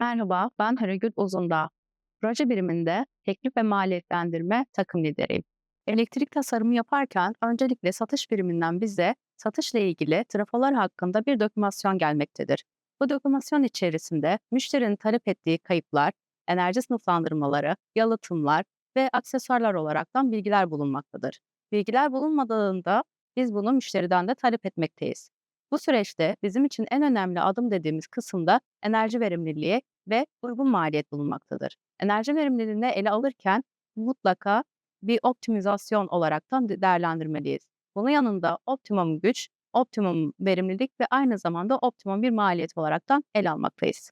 Merhaba, ben Haragül Uzundağ. Proje biriminde teknik ve maliyetlendirme takım lideriyim. Elektrik tasarımı yaparken öncelikle satış biriminden bize satışla ilgili trafolar hakkında bir dokümasyon gelmektedir. Bu dokümasyon içerisinde müşterinin talep ettiği kayıplar, enerji sınıflandırmaları, yalıtımlar ve aksesuarlar olaraktan bilgiler bulunmaktadır. Bilgiler bulunmadığında biz bunu müşteriden de talep etmekteyiz. Bu süreçte bizim için en önemli adım dediğimiz kısımda enerji verimliliği ve uygun maliyet bulunmaktadır. Enerji verimliliğini ele alırken mutlaka bir optimizasyon olaraktan de- değerlendirmeliyiz. Bunun yanında optimum güç, optimum verimlilik ve aynı zamanda optimum bir maliyet olaraktan ele almaktayız.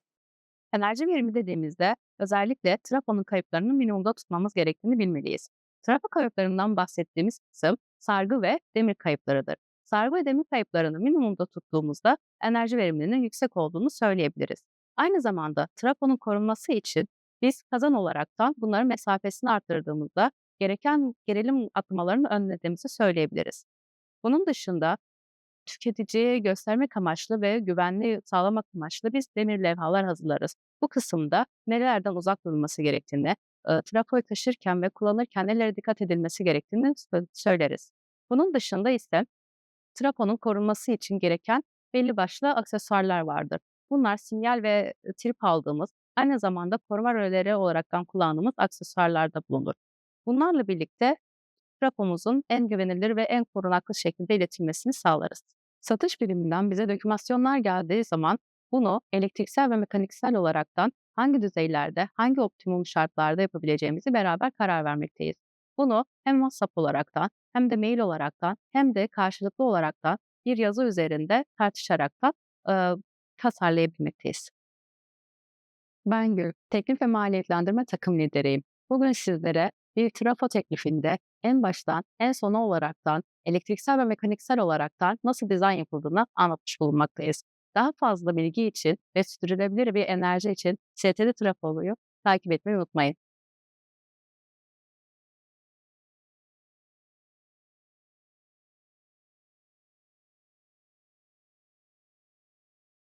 Enerji verimi dediğimizde özellikle trafonun kayıplarını minimumda tutmamız gerektiğini bilmeliyiz. Trafo kayıplarından bahsettiğimiz kısım sargı ve demir kayıplarıdır. Sargı ve demir kayıplarını minimumda tuttuğumuzda enerji verimliliğinin yüksek olduğunu söyleyebiliriz. Aynı zamanda trafonun korunması için biz kazan olaraktan bunların mesafesini arttırdığımızda gereken gerilim atmalarını önlediğimizi söyleyebiliriz. Bunun dışında tüketiciye göstermek amaçlı ve güvenliği sağlamak amaçlı biz demir levhalar hazırlarız. Bu kısımda nerelerden uzak durulması gerektiğini, eee, trafoyu taşırken ve kullanırken nelere dikkat edilmesi gerektiğini sö- söyleriz. Bunun dışında ise trafonun korunması için gereken belli başlı aksesuarlar vardır. Bunlar sinyal ve e, trip aldığımız, aynı zamanda koruma röleleri olaraktan kullandığımız aksesuarlarda bulunur. Bunlarla birlikte rapomuzun en güvenilir ve en korunaklı şekilde iletilmesini sağlarız. Satış biriminden bize dokümasyonlar geldiği zaman bunu elektriksel ve mekaniksel olaraktan hangi düzeylerde, hangi optimum şartlarda yapabileceğimizi beraber karar vermekteyiz. Bunu hem WhatsApp olaraktan hem de mail olaraktan hem de karşılıklı olaraktan bir yazı üzerinde tartışaraktan eee tasarlayabilmekteyiz. Ben Gül, teklif ve maliyetlendirme takım lideriyim. Bugün sizlere bir trafo teklifinde en baştan en sona olaraktan elektriksel ve mekaniksel olaraktan nasıl dizayn yapıldığını anlatmış bulunmaktayız. Daha fazla bilgi için ve sürdürülebilir bir enerji için STD Trafo'yu takip etmeyi unutmayın.